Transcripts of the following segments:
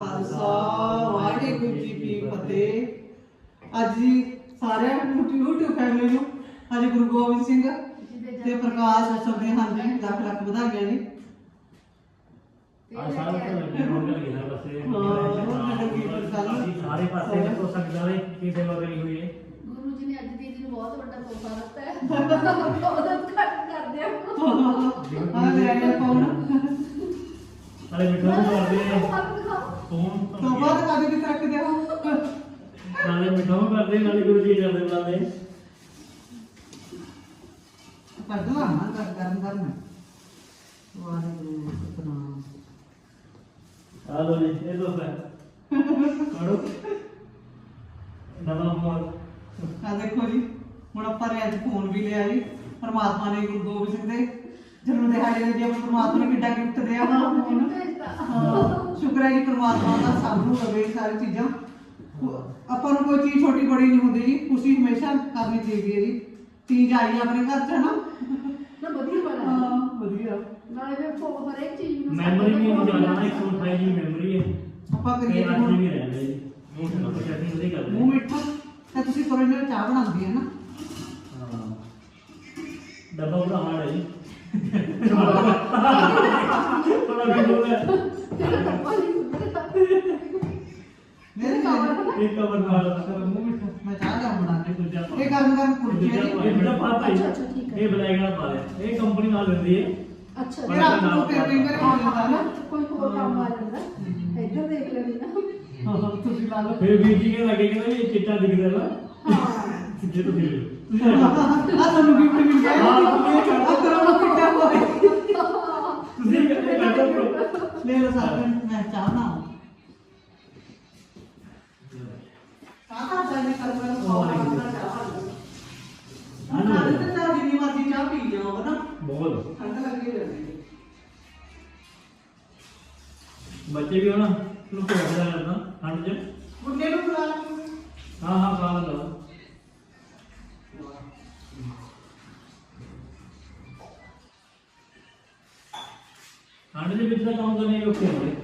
ਖਾਲਸਾ ਵਾਹਿਗੁਰੂ ਜੀ ਕੀ ਫਤਿਹ। ਅੱਜ ਜੀ ਸਾਰਿਆਂ ਨੂੰ YouTube ਫੈਮਿਲੀ ਨੂੰ ਅੱਜ ਗੁਰੂ ਗੋਬਿੰਦ ਸਿੰਘ ਤੇ ਪ੍ਰਕਾਸ਼ ਉਤਸਵ ਦੇ ਹਾਂਜੀ ਲੱਖ ਲੱਖ ਵਧਾਈਆਂ ਜੀ। ਆ ਸਾਰਾ ਤਾਂ ਹੋਣ ਲੱਗੇ ਨਾ ਬਸੇ ਹਾਂ, ਲੱਗੀ ਹੋਈ ਗੱਲ। ਸਾਰੇ ਪਾਸੇ। ਦੇਖੋ ਸਕਦਾ ਵੇ ਕੀ ਸੇਵਾ ਕਰੀ ਹੋਈ ਹੈ। ਗੁਰੂ ਜੀ ਨੇ ਅੱਜ ਦੀਦੀ ਨੂੰ ਬਹੁਤ ਵੱਡਾ ਤੋਹਫਾ ਦਿੱਤਾ ਹੈ। ਬਹੁਤ ਘੱਟ ਕਰਦੇ ਆ। ਹਾਂ ਲੈ ਆਇਆ ਫੋਨ ਮਿੱਠਾ ਵੀ ਕਰਦੇ ਫੋਨ ਤੋਂ ਬਾਅਦ ਕਾਦੇ ਵਿੱਚ ਰੱਖ ਦਿਆ? ਨਾਲੇ ਮਿੱਠਾ ਵੀ ਕਰਦੇ ਨਾਲੇ ਗੁਰੂ ਜੀ ਕਰਦੇ ਬੁਲਾਉਂਦੇ ਕੱਢ ਲਾ ਨਾ ਕਰ ਗਰਮ ਗਰਮ ਵਾਹਿਗੁਰੂ ਸਤਨਾਮ। ਆ ਲੋ ਜੀ ਇਹ ਦੋ ਹੈ ਕੜੋ ਨਵਾਂ ਮੋਲ ਆ ਦੇਖੋ ਜੀ ਹੁਣ ਆਪਾਂ ਨੇ ਅੱਜ ਫੋਨ ਵੀ ਲਿਆ ਜੀ। ਪਰਮਾਤਮਾ ਨੇ ਗੁਰੂ ਗੋਬਿੰਦ ਸਿੰਘ ਦੇ ਜਨਮ ਦਿਹਾੜੇ ਦੇ ਜੀ ਪਰਮਾਤਮਾ ਨੇ ਕਿੱਡਾ ਗਿਫਟ ਦਿਆ ਵਾ। ਫੋਨ ਹਾਂ, ਸ਼ੁਕਰ ਹੈ ਜੀ ਪਰਮਾਤਮਾ ਦਾ ਸਭ ਨੂੰ ਇਹ ਸਾਰੀ ਚੀਜ਼ਾਂ। ਆਪਾਂ ਨੂੰ ਕੋਈ ਚੀਜ਼ ਛੋਟੀ ਬੜੀ ਨਹੀਂ ਹੁੰਦੀ ਜੀ ਖੁਸ਼ੀ ਹਮੇਸ਼ਾ ਕਰਨੀ ਚਾਹੀਦੀ ਹੈ ਜੀ। ਚੀਜ਼ ਆਈ ਆਪਣੇ ਘਰ ਚ ਨਾ ਨਾ ਵਧੀਆ ਬਣਾ ਹਾਂ ਵਧੀਆ। ਨਾਲੇ ਫਿਰ ਫੋ ਹਰੇਕ ਚੀਜ਼ ਨੂੰ ਮੈਮਰੀ ਨਹੀਂ ਹੋ ਜਾਣਾ 128 ਜੀ ਮੈਮਰੀ ਹੈ। ਆਪਾਂ ਤੇ ਕਰੀਏ ਅੱਜ ਹੁਣ। ਵੀ ਰਹਿੰਦੇ ਜੀ। ਮੂੰਹ ਨਾਲ ਨਹੀਂ ਮੂੰਹ ਮਿੱਠਾ ਤੇ ਤੁਸੀਂ ਕਰੋ ਇਹਨਾਂ ਚਾਹ ਬਣਾਉਂਦੀ ਹੈ ਨਾ। ਹਾਂ। ਡੱਬਾ ਪੂਰਾ ਹਾਰਡ ਹੈ ਜੀ। ਬੋਲਿਆ ਤੇਰਾ ਟੱਪਾ ਨਹੀਂ ਹੁੰਦਾ ਮੇਰੇ ਨਾਲ ਇੱਕ ਕਵਰ ਨਾਲ ਮੂੰਹ ਮਿੱਠਾ ਮੈਂ ਚਾਹ ਜਾ ਬਣਾ ਇਹ ਦੂਜਾ ਪਾ ਇਹ ਗਰਮ ਕੁਲਚੇ ਦੂਜਾ ਪਾ, ਜੀ ਇਹ ਬੜਾ ਪਾ ਭਾਈ ਅੱਛਾ, ਅੱਛਾ, ਠੀਕ ਹੈ। ਇਹ ਬਲੈਕ ਨਾਲ ਪਾ ਲਿਆ ਇਹ ਕੰਪਨੀ ਨਾਲ ਦਿੰਦੀ ਹੈ ਅੱਛਾ ਇਹ ਰਾਤ ਨੂੰ ਫਿਰ ਫਿੰਗਰ ਹੋ ਜਾਂਦਾ ਨਾ ਕੋਈ ਹੋਰ ਕੰਮ ਆ ਜਾਂਦਾ ਇੱਧਰ ਦੇਖ ਲੈਣੀ ਨਾ ਹਾਂ ਤੁਸੀਂ ਲਾ ਲਓ ਫਿਰ ਵੀਰ ਜੀ ਕਹਿੰਦਾ ਲੱਗੇ ਕਹਿੰਦਾ ਵੀ ਇਹ ਚਿੱਟਾ ਦਿਖਦਾ ਨਾ ਹਾਂ ਜੇ ਤੁਸੀਂ ਆ ਤੁਹਾਨੂੰ ਗਿਫਟ ਮਿਲ ਗਿਆ ਹਾਂ, ਤੁਸੀਂ ਇਹ ਕਰ- ਆ ਕਰੋ ਕਿੱਡਾ ਹੋਏ ਤੁਸੀਂ ਕਹਿੰਦੇ ਕਰਦੇ ਲੈ ਲਓ ਸਾਰੇ ਮੈਂ ਚਾਹ ਬਣਾਉਂ ਚਾਹ ਤਾਂ ਜਾਨੇ ਕਰ ਕਰ ਹਾਂ ਨਾ ਤੇ ਚਾਹ ਜਿੰਨੀ ਮਰਜ਼ੀ ਚਾਹ ਪੀ ਜਾਓ ਨਾ? ਬਹੁਤ। ਠੰਡ ਲੱਗੀ ਰਹਿੰਦੀ। ਬੱਚੇ ਵੀ ਹੁਣ ਨੂੰ ਭੋਗਦਾ ਰਹਿੰਦਾ ਠੰਡ 'ਚ? ਗੁੱਡੇ ਨੂੰ ਬੁਲਾ ਹਾਂ ਹਾਂ ਖਾ ਲਓ ਔਖੇ ਹੁੰਦੇ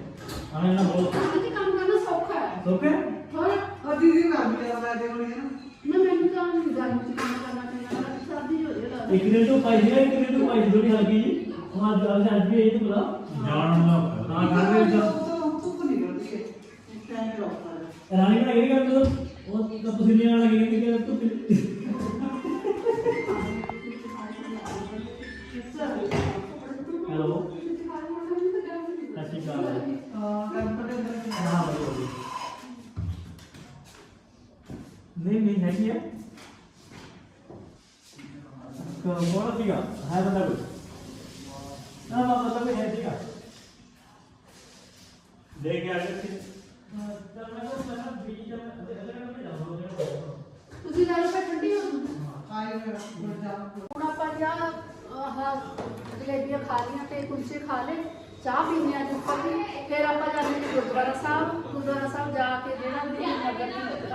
ਆਹ ਨਾ ਬਹੁਤ ਕਿਤੇ ਕੰਮ ਕਰਨਾ ਸੌਖਾ ਹੈ। ਸੋਕੇ ਹੋਰ? ਆ ਦੀਦੀ ਨਾਲ ਵੀ ਮੈਂ ਦੇ ਹੋਣੀ ਹੈ ਨਾ ਮੈਂ ਮੈਨੂੰ ਤਾਂ ਨਹੀਂ ਚ ਕੰਮ ਕਰਨਾ ਚਾਹੀਦਾ ਸਰਦੀ ਹੋ ਜੇ ਲੱਗਦਾ ਇੱਕ ਦਿਨ ਤੋਂ ਪਾਈ ਹੈ ਇੱਕ ਦਿਨ ਤੋਂ ਪਾਈ ਥੋੜੀ ਹਲਕੀ ਜੀ। ਉਹ ਅੱਜ ਅੱਜ ਅੱਜ ਵੀ ਇਹ ਤਾਂ ਬੁਲਾ। ਜਾਣ ਦਾ ਹਾਂ ਠੰਡ ਦੇ ਵਿੱਚ ਧੁੱਪ ਨਿਕਲਦੀ ਹੈ ਇਸ ਟਾਈਮ ਤੇ ਰੋਕਦਾ ਰਾਣੀ ਬਣਾ ਕੇ ਕਰਦੇ ਉਹ ਤਾਂ ਪਸੀਨੇ ਨਾਲ ਲੱਗੇ ਕਿ ਕਿ ਤੂੰ ਕੋਣ ਸੀਗਾ ਹੈ ਬੰਦਾ ਕੋਈ ਨਾ ਨਾ ਮਤਲਬ ਹੈ ਸੀਗਾ ਦੇਖ ਕੇ ਆ ਗਏ ਸੀ ਤਾਂ ਮੈਂ ਤਾਂ ਸਨਾ ਬੀਜ ਦਾ ਅਦਰ ਕੰਮ ਜਾਉਂਦਾ ਤੁਸੀਂ ਲੈ ਲਓ ਫਿਰ ਠੰਡੀ ਹੋ ਜੂ ਆਏ ਮੇਰਾ ਗੁਰਜਾ ਹੁਣ ਆਪਾਂ ਜਾ ਆਹ ਜਲੇਬੀਆਂ ਖਾ ਲੀਆਂ ਤੇ ਕੁਲਚੇ ਖਾ ਲਏ ਚਾਹ ਪੀਣੇ ਆ ਉੱਪਰ ਦੀ ਫਿਰ ਆਪਾਂ ਜਾਂਦੇ ਨੇ ਗੁਰਦੁਆਰਾ ਸਾਹਿਬ ਗੁਰਦੁਆਰਾ ਸਾਹਿਬ ਜਾ ਕੇ ਜਿਹੜਾ ਵੀ ਨਗਰ ਕੀਰਤਨ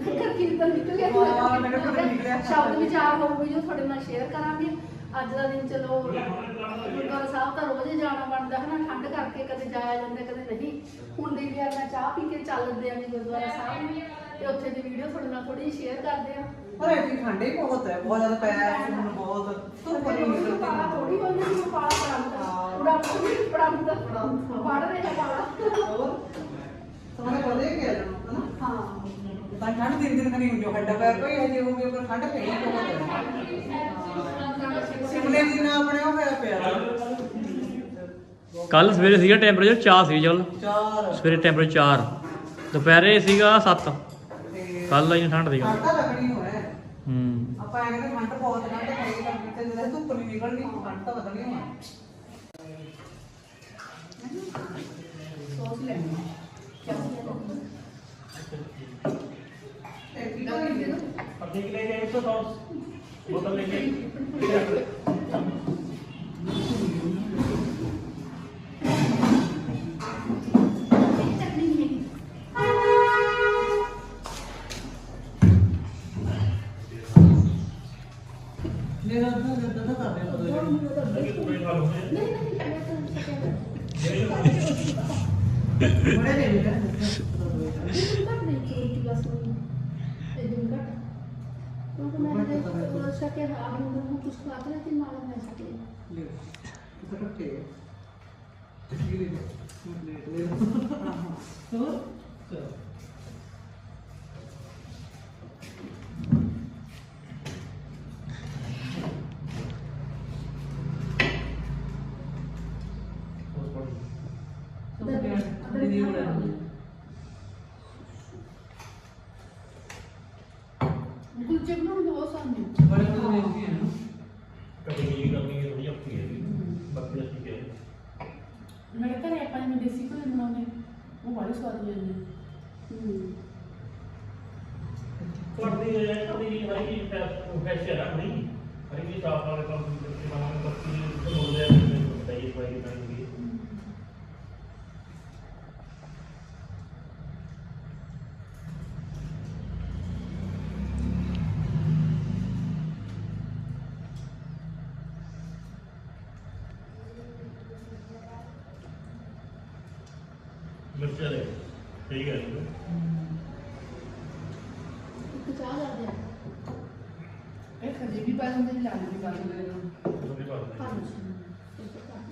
ਨਗਰ ਕੀਰਤਨ ਨਿਕਲ ਗਿਆ ਹਾਂ, ਕੀਰਤਨ ਨਿਕਲਿਆ। ਸ਼ਬਦ ਵਿਚਾਰ ਹੋਊਗੀ ਜੋ ਤੁਹਾਡੇ ਨਾਲ ਸ਼ੇਅਰ ਕਰਾਂਗੇ। ਅੱਜ ਦਾ ਦਿਨ ਚਲੋ ਗੁਰਦੁਆਰਾ ਸਾਹਿਬ ਤਾਂ ਰੋਜ਼ ਹੀ ਜਾਣਾ ਬਣਦਾ ਹੈ ਨਾ ਠੰਡ ਕਰਕੇ ਕਦੇ ਜਾਇਆ ਜਾਂਦਾ ਕਦੇ ਨਹੀਂ। ਹੁਣ ਦੀ ਵੀ ਮੈਂ ਚਾਹ ਪੀ ਕੇ ਚੱਲਦੇ ਆਂ ਗੁਰਦੁਆਰਾ ਸਾਹਿਬ ਨੂੰ। ਤੇ ਉੱਥੇ ਦੀ ਵੀਡੀਓ ਤੁਹਾਡੇ ਨਾਲ ਥੋੜੀ ਸ਼ੇਅਰ ਕਰਦੇ ਆਂ ਪਰ ਇਹ ਠੰਡੇ ਬਹੁਤ ਹੈ ਬਹੁਤ ਜ਼ਿਆਦਾ ਪੈਰ ਹੁਣ ਬਹੁਤ ਧੁੱਪ ਨਹੀਂ ਨਿਕਲਦੀ ਥੋੜੀ ਹੋਈ ਨਹੀਂ ਪਾਲਾ ਪੜਾਉਂਦਾ ਹਾਂ। ਪੂਰਾ ਪੂਰੀ ਪੜਾਉਂਦਾ ਪੜ ਰਿਹਾ ਪਾਲਾ ਹੋਰ ਸਾਰੇ ਕੋਲੇ ਗਿਆ ਜਣਾ ਹਨਾ ਹਾਂ ਤਾਂ ਠੰਡ ਦਿਨ ਦਿਨ ਕਰੀ ਹੁੰਦੀ ਹੱਡਾ ਪੈਰ ਕੋਈ ਹਜੇ ਹੋ ਗਿਆ ਪਰ ਠੰਡ ਪਈ ਬਹੁਤ ਹੈ। ਸਿਮਲੇ ਦੀ ਨਾ ਆਪਣੇ ਉਹ ਹੋਇਆ ਪਿਆ। ਕੱਲ ਸਵੇਰੇ ਸੀਗਾ ਟੈਂਪਰੇਚਰ 4 ਸੀ ਚੱਲ ਚਾਰ। ਸਵੇਰੇ ਟੈਂਪਰੇਚਰ 4 ਦੁਪਹਿਰੇ ਸੀਗਾ 7 ਤੇ ਕੱਲ ਆਈ ਠੰਡ ਠੰਡ ਤਾਂ ਲੱਗਣੀ ਹੋਇਆ ਹੂੰ। ਆਪਾਂ ਐ ਕਹਿੰਦੇ ਠੰਡ ਬਹੁਤ ਠੰਡ ਪਈ ਤਾਂ ਕਿਤੇ ਜਦੋਂ ਧੁੱਪ ਨਹੀਂ ਨਿਕਲਣੀ ਠੰਡ ਤਾਂ ਲੱਗਣੀ ਹੋਇਆ ਸੋਚ ਲੈਣੀ ਇਹ ਕੀ ਕਰੀ ਦੇ ਪੱਤੀ ਕਿ ਲੈ ਜਾਏ ਤਾਂ ਬੋਤਲ ਲੈ ਕਿਉਂਕਿ ਮੈਂ ਹਜੇ ਸਕੇ ਆਪ ਨੂੰ ਕੁਝ ਖਾ ਕੇ ਤੇ ਨਾਲ ਮੈਂ ਸਕੇ ਲੈ ਕਿਤੇ ਰੱਖੇ ਇਹ ਲੈ ਲੈ ਲੈ ਹੋਰ ਚਲੋ ਦੀਦੀ ਹੋਣਾ ਕੁਲਚੇ ਬਣਾਉਣ ਦਾ ਬਹੁਤ ਸਾਹਮਣੇ ਬੜੇ ਬੜੇ ਮਿਲਦੀ ਹੈ ਨਾ ਕਟਿੰਗ ਜੀ ਕਰਨੀ ਹੈ ਥੋੜੀ ਔਖੀ ਹੈ ਜੀ ਬਾਕੀ ਦਾ ਠੀਕ ਹੈ ਮੇਰੇ ਘਰੇ ਆਪਾਂ ਜਿਵੇਂ ਦੇਸੀ ਘਿਓ ਬਣਾਉਂਦੇ ਉਹ ਨੇ ਹੂੰ। ਤੁਹਾਡੀ ਇਹ ਤੁਹਾਡੀ ਹਰੀ ਫੈਸ਼ਨ ਹੈ ਨਹੀਂ ਹਰੀ ਜੀ ਸਾਫ਼ ਵਾਲੇ ਕੰਮ ਕਰਕੇ ਬਣਾਉਣ ਬੱਤੀ ਬਣਾਉਂਦੇ ਆ ਮੈਨੂੰ ਪਤਾ ਹੀ ਹੈ ਕੋਈ ਮਿਰਚਾਂ ਦੇ ਠੀਕ ਹੈ ਜੀ ਇੱਕ ਚਾਹ ਕਰਦੇ ਆ ਇਹ ਖਜੀ ਵੀ ਪਾ ਦਿੰਦੇ ਲਾਲ ਵੀ ਪਾ ਦਿੰਦੇ ਨੇ। ਉਹਦੇ ਇੱਕ ਚਾਹ।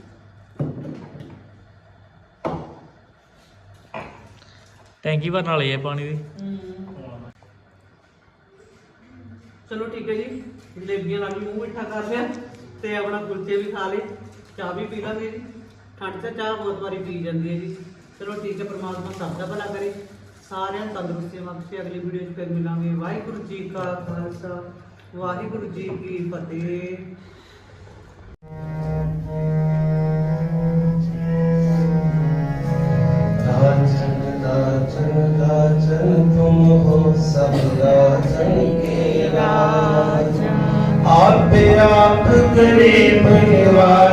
ਟੈਂਕੀ ਭਰਨ ਵਾਲੀ ਹੈ ਪਾਣੀ ਦੀ। ਚਲੋ ਠੀਕ ਹੈ ਜੀ ਜਲੇਬੀਆਂ ਲਾ ਕੇ ਮੂੰਹ ਮਿੱਠਾ ਕਰ ਲਿਆ ਤੇ ਆਪਣਾ ਕੁਲਚੇ ਵੀ ਖਾ ਲਏ ਚਾਹ ਵੀ ਪੀ ਲਾਂਗੇ ਜੀ। ਠੰਡ 'ਚ ਚਾਹ ਬਹੁਤ ਵਾਰੀ ਪੀ ਜਾਂਦੀ ਹੈ ਜੀ। ਚਲੋ ਠੀਕ ਹੈ ਪ੍ਰਮਾਤਮਾ ਸਭ ਦਾ ਭਲਾ ਕਰੇ ਸਾਰਿਆਂ ਨੂੰ ਤੰਦਰੁਸਤੀ ਬਖਸ਼ੇ ਅਗਲੀ ਵੀਡੀਓ 'ਚ ਫਿਰ ਮਿਲਾਂਗੇ ਵਾਹਿਗੁਰੂ ਜੀ ਕਾ ਖਾਲਸਾ ਵਾਹਿਗੁਰੂ ਜੀ ਕੀ ਫਤਿਹ राजन राजन राजन तुम हो सब राजन के राजा आप आप गरीब निवाजा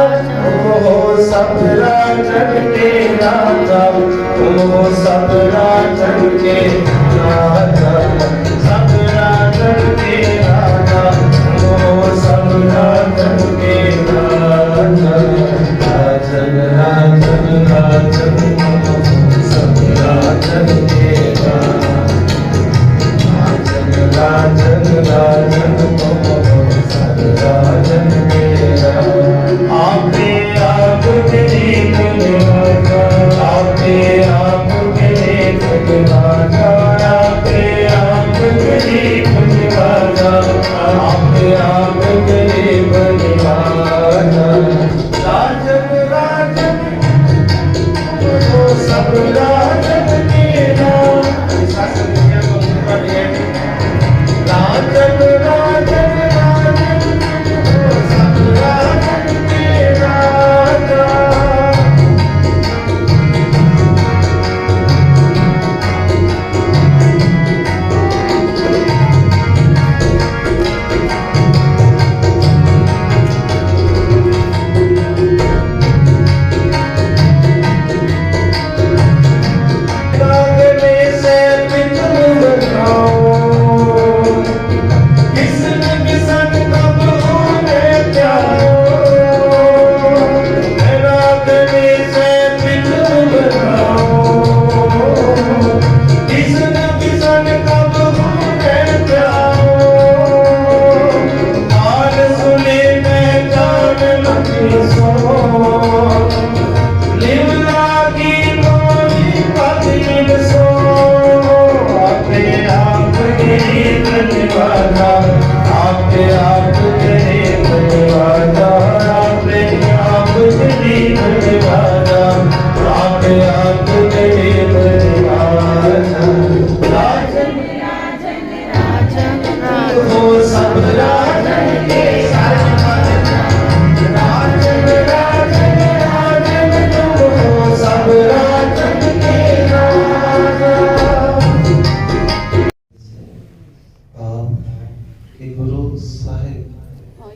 सब राजन के राजा हो सब राजन के राजा राजन राजन राजन हो सब राजन के राजा हो सब राजन के राजा हो सब राजन के राजा सब राजन के राजा हो सब राजन Yeah.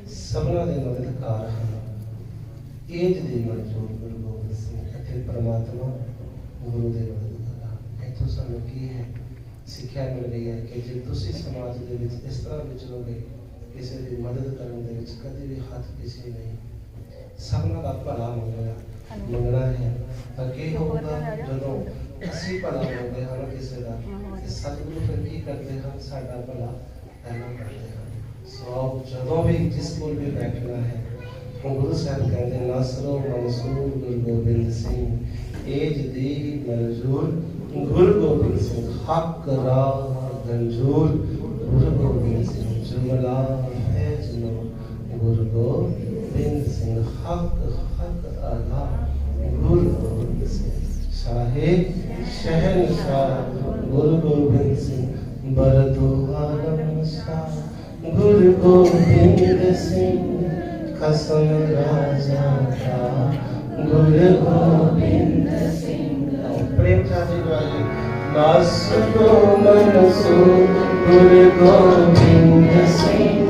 ਸਭਨਾਂ ਦੇ ਮਦਦਗਾਰ ਹਨ। ਏਜ ਦੇ ਮਨਜ਼ੂਰ ਗੁਰੂ ਗੋਬਿੰਦ ਸਿੰਘ ਅਤੇ ਪਰਮਾਤਮਾ ਗੁਰੂ ਦੇ ਮਦਦਗਾਰ ਇੱਥੋਂ ਸਾਨੂੰ ਕੀ ਹੈ? ਸਿੱਖਿਆ ਮਿਲ ਰਹੀ ਹੈ ਕਿ ਜੇ ਤੁਸੀਂ ਸਮਾਜ ਦੇ ਵਿੱਚ ਇਸ ਤਰ੍ਹਾਂ ਵਿਚਰੋਗੇ ਕਿਸੇ ਦੀ ਮਦਦ ਕਰਨ ਦੇ ਵਿੱਚ ਕਦੇ ਵੀ ਹੱਥ ਕਿਸੇ ਨਹੀਂ। ਸਭਨਾਂ ਦਾ ਭਲਾ ਮੰਗਣਾ ਮੰਗਣਾ ਹੈ। ਅੱਗੇ ਹੋਊਗਾ ਜਦੋਂ ਅਸੀਂ ਭਲਾ ਮੰਗਦੇ ਹਾਂ ਕਿਸੇ ਦਾ ਸਤਿਗੁਰੂ ਫਿਰ ਕੀ ਕਰਦੇ ਹਨ? ਸਾਡਾ ਭਲਾ ਪਹਿਲਾਂ ਕਰਦੇ ਹਨ। ਸੋ ਆਪ ਜਦੋਂ ਵੀ ਜਿਸ ਕੋਲ ਵੀ ਬੈਠਣਾ ਹੈ ਉਹ ਗੁਰੂ ਸਾਹਿਬ ਕਹਿੰਦੇ ਨਾਸਰੋ ਮਨਸੂਰ ਗੁਰੂ ਗੋਬਿੰਦ ਸਿੰਘ ਏਜ ਦੀ ਮਨਜ਼ੂਰ ਗੁਰੂ ਗੋਬਿੰਦ ਸਿੰਘ ਹੱਕ ਰਾਹ ਗੰਜੂਰ ਗੁਰੂ ਗੋਬਿੰਦ ਸਿੰਘ ਜੁਮਲਾ ਹੈ ਜਨੋ ਗੁਰੂ ਗੋਬਿੰਦ ਸਿੰਘ ਹੱਕ ਹੱਕ ਆਲਾ ਗੁਰੂ ਗੋਬਿੰਦ ਸਿੰਘ ਸ਼ਾਹੇ ਸ਼ਹਿਨशाह ਗੁਰੂ ਗੋਬਿੰਦ ਸਿੰਘ ਬਰਦੋ ਆਲਮ ਸ਼ਾਹ ਗੁਰੂ ਗੋਬਿੰਦ ਸਿੰਘ। ਕਸਮ ਰਾਜਾ ਦਾ ਗੁਰੂ ਗੋਬਿੰਦ ਸਿੰਘ ਪ੍ਰੇਮ ਚਾਚੀ ਵਾਲੀ ਨਾਸ ਕੋ ਮਨਸੂ ਗੁਰੂ ਗੋਬਿੰਦ ਸਿੰਘ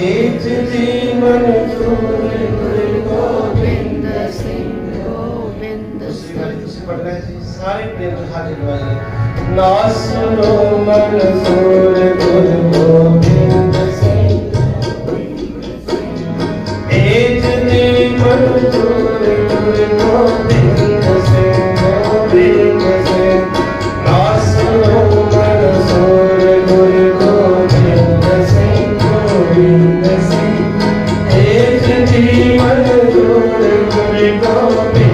ਏਜ ਦੀ ਮਨਜ਼ੂਰ ਗੁਰੂ ਗੋਬਿੰਦ ਸਿੰਘ ਗੋਬਿੰਦ ਤੁਸੀਂ ਵਾਲੀ नासुनो मंसूर गुरु गोविंद सिंह एज ने मंसूर गुरु गोविंद सिंह गोविंद सिंह नासुनो मंसूर गुरु गोविंद सिंह गोविंद सिंह एज ने मंसूर गुरु गोविंद